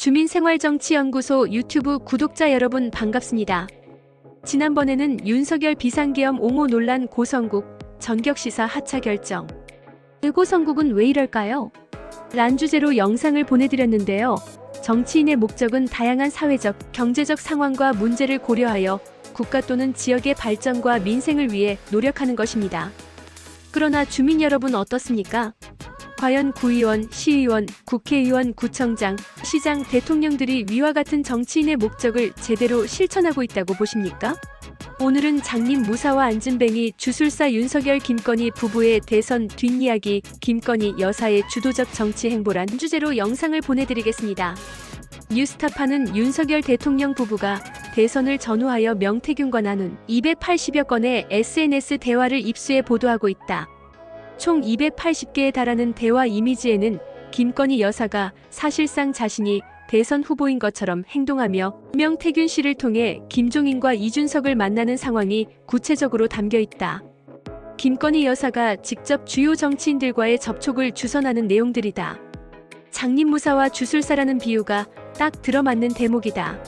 주민생활정치연구소 유튜브 구독자 여러분 반갑습니다. 지난번에는 윤석열 비상계엄 옹호 논란 고성국 전격시사 하차 결정. 그 고성국은 왜 이럴까요? 란 주제로 영상을 보내드렸는데요. 정치인의 목적은 다양한 사회적, 경제적 상황과 문제를 고려하여 국가 또는 지역의 발전과 민생을 위해 노력하는 것입니다. 그러나 주민 여러분 어떻습니까? 과연 구의원, 시의원, 국회의원, 구청장, 시장, 대통령들이 위와 같은 정치인의 목적을 제대로 실천하고 있다고 보십니까? 오늘은 장님 무사와 안진뱅이 주술사 윤석열 김건희 부부의 대선 뒷이야기 김건희 여사의 주도적 정치 행보란 주제로 영상을 보내드리겠습니다. 뉴스타파는 윤석열 대통령 부부가 대선을 전후하여 명태균과 나눈 280여 건의 SNS 대화를 입수해 보도하고 있다. 총 280개에 달하는 대화 이미지에는 김건희 여사가 사실상 자신이 대선 후보인 것처럼 행동하며 명태균 씨를 통해 김종인과 이준석을 만나는 상황이 구체적으로 담겨 있다. 김건희 여사가 직접 주요 정치인들과의 접촉을 주선하는 내용들이다. 장님무사와 주술사라는 비유가 딱 들어맞는 대목이다.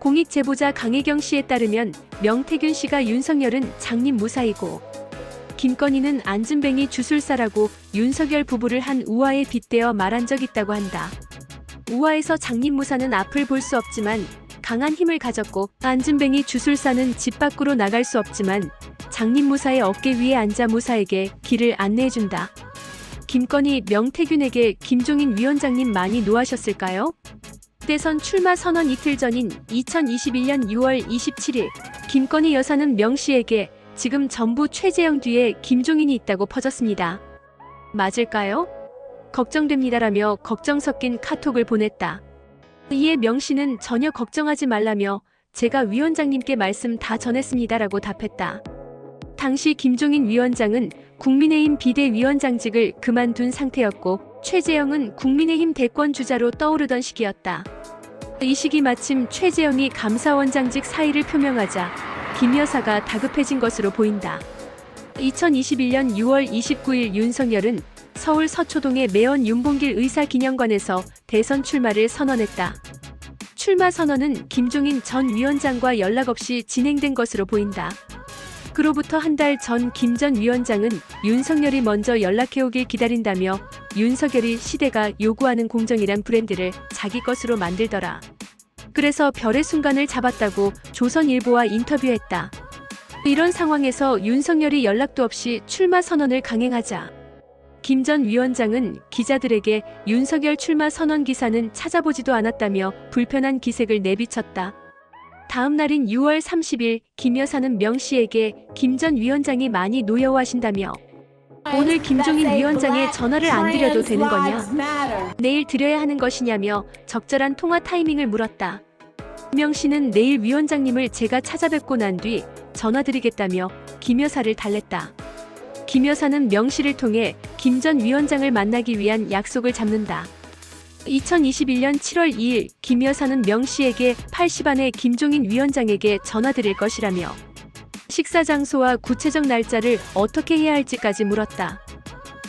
공익 제보자 강혜경 씨에 따르면 명태균 씨가 윤석열은 장님무사이고 김건희는 안진뱅이 주술사라고 윤석열 부부를 한 우화에 빗대어 말한 적 있다고 한다. 우화에서 장님무사는 앞을 볼 수 없지만 강한 힘을 가졌고 안진뱅이 주술사는 집 밖으로 나갈 수 없지만 장님무사의 어깨 위에 앉아 무사에게 길을 안내해준다. 김건희 명태균에게 김종인 위원장님 많이 노하셨을까요? 대선 출마 선언 이틀 전인 2021년 6월 27일 김건희 여사는 명 씨에게 지금 전부 최재형 뒤에 김종인이 있다고 퍼졌습니다. 맞을까요? 걱정됩니다라며 걱정 섞인 카톡을 보냈다. 이에 명 씨는 전혀 걱정하지 말라며 제가 위원장님께 말씀 다 전했습니다라고 답했다. 당시 김종인 위원장은 국민의힘 비대위원장직을 그만둔 상태였고 최재형은 국민의힘 대권 주자로 떠오르던 시기였다. 이 시기 마침 최재형이 감사원장직 사의를 표명하자 김 여사가 다급해진 것으로 보인다. 2021년 6월 29일 윤석열은 서울 서초동의 매원 윤봉길 의사 기념관에서 대선 출마를 선언했다. 출마 선언은 김종인 전 위원장과 연락 없이 진행된 것으로 보인다. 그로부터 한 달 전 김 전 위원장은 윤석열이 먼저 연락해오길 기다린다며 윤석열이 시대가 요구하는 공정이란 브랜드를 자기 것으로 만들더라. 그래서 별의 순간을 잡았다고 조선일보와 인터뷰했다. 이런 상황에서 윤석열이 연락도 없이 출마 선언을 강행하자 김 전 위원장은 기자들에게 윤석열 출마 선언 기사는 찾아보지도 않았다며 불편한 기색을 내비쳤다. 다음 날인 6월 30일 김 여사는 명 씨에게 김 전 위원장이 많이 노여워하신다며 오늘 김종인 위원장에 전화를 안 드려도 되는 거냐? 내일 드려야 하는 것이냐며 적절한 통화 타이밍을 물었다. 명 씨는 내일 위원장님을 제가 찾아뵙고 난 뒤 전화드리겠다며 김 여사를 달랬다. 김 여사는 명 씨를 통해 김 전 위원장을 만나기 위한 약속을 잡는다. 2021년 7월 2일 김 여사는 명 씨에게 80안에 김종인 위원장에게 전화드릴 것이라며 식사 장소와 구체적 날짜를 어떻게 해야 할지까지 물었다.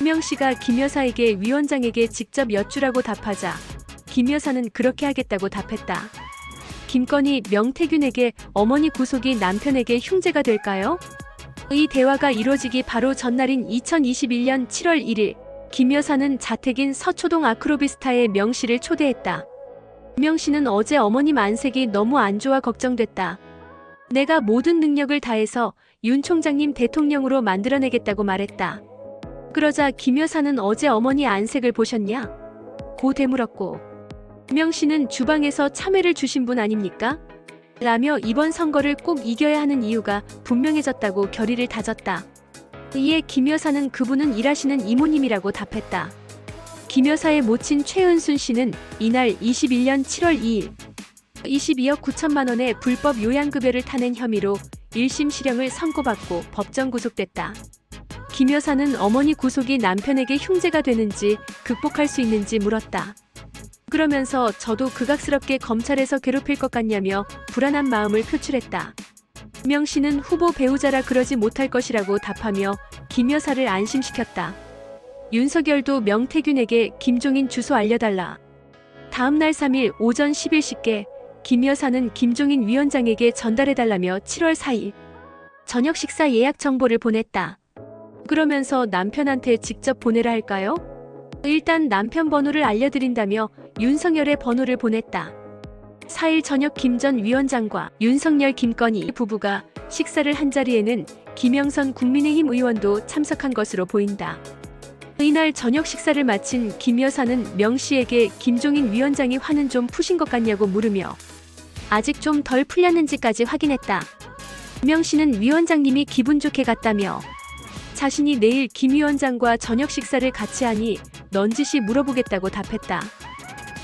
명 씨가 김 여사에게 위원장에게 직접 여쭈라고 답하자 김 여사는 그렇게 하겠다고 답했다. 김건희 명태균에게 어머니 구속이 남편에게 흉재가 될까요? 이 대화가 이뤄지기 바로 전날인 2021년 7월 1일 김 여사는 자택인 서초동 아크로비스타에 명 씨를 초대했다. 명 씨는 어제 어머님 안색이 너무 안 좋아 걱정됐다. 내가 모든 능력을 다해서 윤 총장님 대통령으로 만들어내겠다고 말했다. 그러자 김 여사는 어제 어머니 안색을 보셨냐? 고 되물었고 명 씨는 주방에서 참외를 주신 분 아닙니까? 라며 이번 선거를 꼭 이겨야 하는 이유가 분명해졌다고 결의를 다졌다. 이에 김 여사는 그분은 일하시는 이모님이라고 답했다. 김 여사의 모친 최은순 씨는 이날 21년 7월 2일 22억 9천만 원의 불법 요양급여를 타낸 혐의로 1심 실형을 선고받고 법정 구속됐다. 김 여사는 어머니 구속이 남편에게 흉재가 되는지 극복할 수 있는지 물었다. 그러면서 저도 극악스럽게 검찰에서 괴롭힐 것 같냐며 불안한 마음을 표출했다. 명 씨는 후보 배우자라 그러지 못할 것이라고 답하며 김 여사를 안심시켰다. 윤석열도 명태균에게 김종인 주소 알려달라. 다음날 3일 오전 11시께 김 여사는 김종인 위원장에게 전달해달라며 7월 4일 저녁 식사 예약 정보를 보냈다. 그러면서 남편한테 직접 보내라 할까요? 일단 남편 번호를 알려드린다며 윤석열의 번호를 보냈다. 4일 저녁 김 전 위원장과 윤석열 김건희 부부가 식사를 한 자리에는 김영선 국민의힘 의원도 참석한 것으로 보인다. 이날 저녁 식사를 마친 김 여사는 명 씨에게 김종인 위원장이 화는 좀 푸신 것 같냐고 물으며 아직 좀 덜 풀렸는지까지 확인했다. 명 씨는 위원장님이 기분 좋게 갔다며 자신이 내일 김 위원장과 저녁 식사를 같이 하니 넌지시 물어보겠다고 답했다.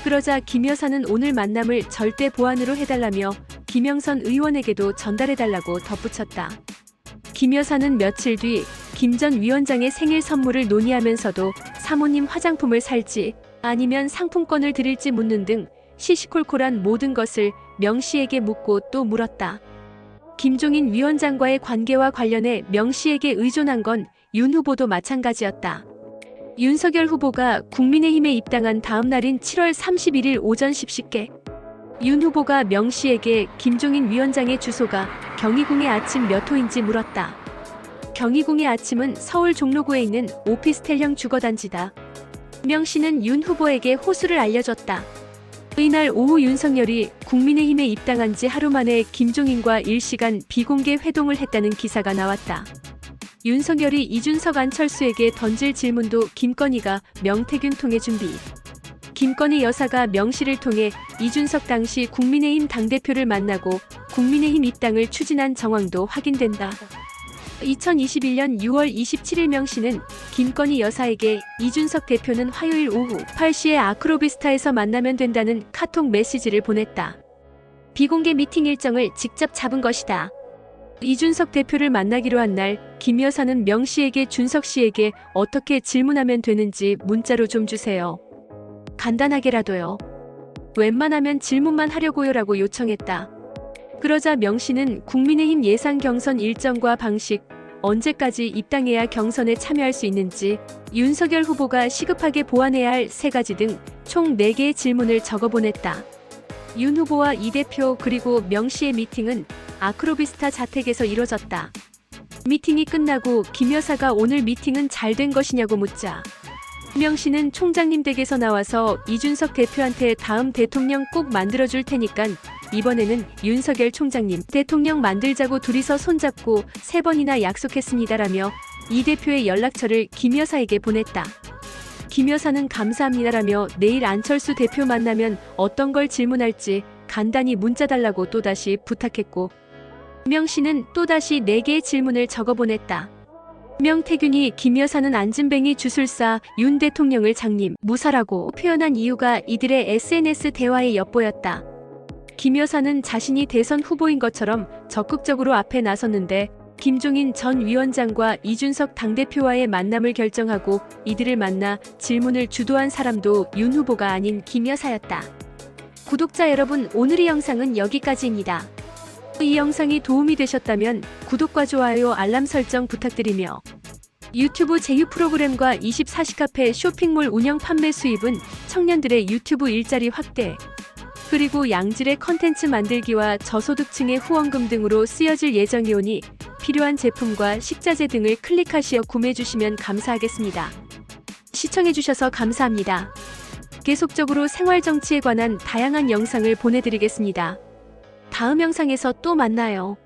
그러자 김 여사는 오늘 만남을 절대 보안으로 해달라며 김영선 의원에게도 전달해달라고 덧붙였다. 김 여사는 며칠 뒤 김 전 위원장의 생일 선물을 논의하면서도 사모님 화장품을 살지 아니면 상품권을 드릴지 묻는 등 시시콜콜한 모든 것을 명 씨에게 묻고 또 물었다. 김종인 위원장과의 관계와 관련해 명 씨에게 의존한 건 윤 후보도 마찬가지였다. 윤석열 후보가 국민의힘에 입당한 다음 날인 7월 31일 오전 10시께 윤 후보가 명 씨에게 김종인 위원장의 주소가 경희궁의 아침 몇 호인지 물었다. 경희궁의 아침은 서울 종로구에 있는 오피스텔형 주거단지다. 명 씨는 윤 후보에게 호수를 알려줬다. 이날 오후 윤석열이 국민의힘에 입당한 지 하루 만에 김종인과 일시간 비공개 회동을 했다는 기사가 나왔다. 윤석열이 이준석 안철수에게 던질 질문도 김건희가 명태균 통해 준비. 김건희 여사가 명 씨를 통해 이준석 당시 국민의힘 당대표를 만나고 국민의힘 입당을 추진한 정황도 확인된다. 2021년 6월 27일 명 씨는 김건희 여사에게 이준석 대표는 화요일 오후 8시에 아크로비스타에서 만나면 된다는 카톡 메시지를 보냈다. 비공개 미팅 일정을 직접 잡은 것이다. 이준석 대표를 만나기로 한 날 김 여사는 명 씨에게 준석 씨에게 어떻게 질문하면 되는지 문자로 좀 주세요. 간단하게라도요. 웬만하면 질문만 하려고요 라고 요청했다. 그러자 명 씨는 국민의힘 예상 경선 일정과 방식, 언제까지 입당해야 경선에 참여할 수 있는지, 윤석열 후보가 시급하게 보완해야 할 세 가지 등 총 4개의 질문을 적어 보냈다. 윤 후보와 이 대표 그리고 명 씨의 미팅은 아크로비스타 자택에서 이뤄졌다. 미팅이 끝나고 김 여사가 오늘 미팅은 잘 된 것이냐고 묻자 명 씨는 총장님 댁에서 나와서 이준석 대표한테 다음 대통령 꼭 만들어줄 테니깐 이번에는 윤석열 총장님 대통령 만들자고 둘이서 손잡고 세 번이나 약속했습니다라며 이 대표의 연락처를 김 여사에게 보냈다. 김 여사는 감사합니다라며 내일 안철수 대표 만나면 어떤 걸 질문할지 간단히 문자 달라고 또다시 부탁했고 명 씨는 또다시 4개의 질문을 적어보냈다. 명태균이 김 여사는 안진뱅이 주술사 윤 대통령을 장님 무사라고 표현한 이유가 이들의 SNS 대화에 엿보였다. 김 여사는 자신이 대선 후보인 것처럼 적극적으로 앞에 나섰는데 김종인 전 위원장과 이준석 당대표와의 만남을 결정하고 이들을 만나 질문을 주도한 사람도 윤 후보가 아닌 김 여사였다. 구독자 여러분 오늘 의 영상은 여기까지입니다. 이 영상이 도움이 되셨다면 구독과 좋아요 알람 설정 부탁드리며 유튜브 제휴 프로그램과 24시 카페 쇼핑몰 운영 판매 수입은 청년들의 유튜브 일자리 확대 그리고 양질의 컨텐츠 만들기와 저소득층의 후원금 등으로 쓰여질 예정이오니 필요한 제품과 식자재 등을 클릭하시어 구매해 주시면 감사하겠습니다. 시청해 주셔서 감사합니다. 계속적으로 생활 정치에 관한 다양한 영상을 보내드리겠습니다. 다음 영상에서 또 만나요.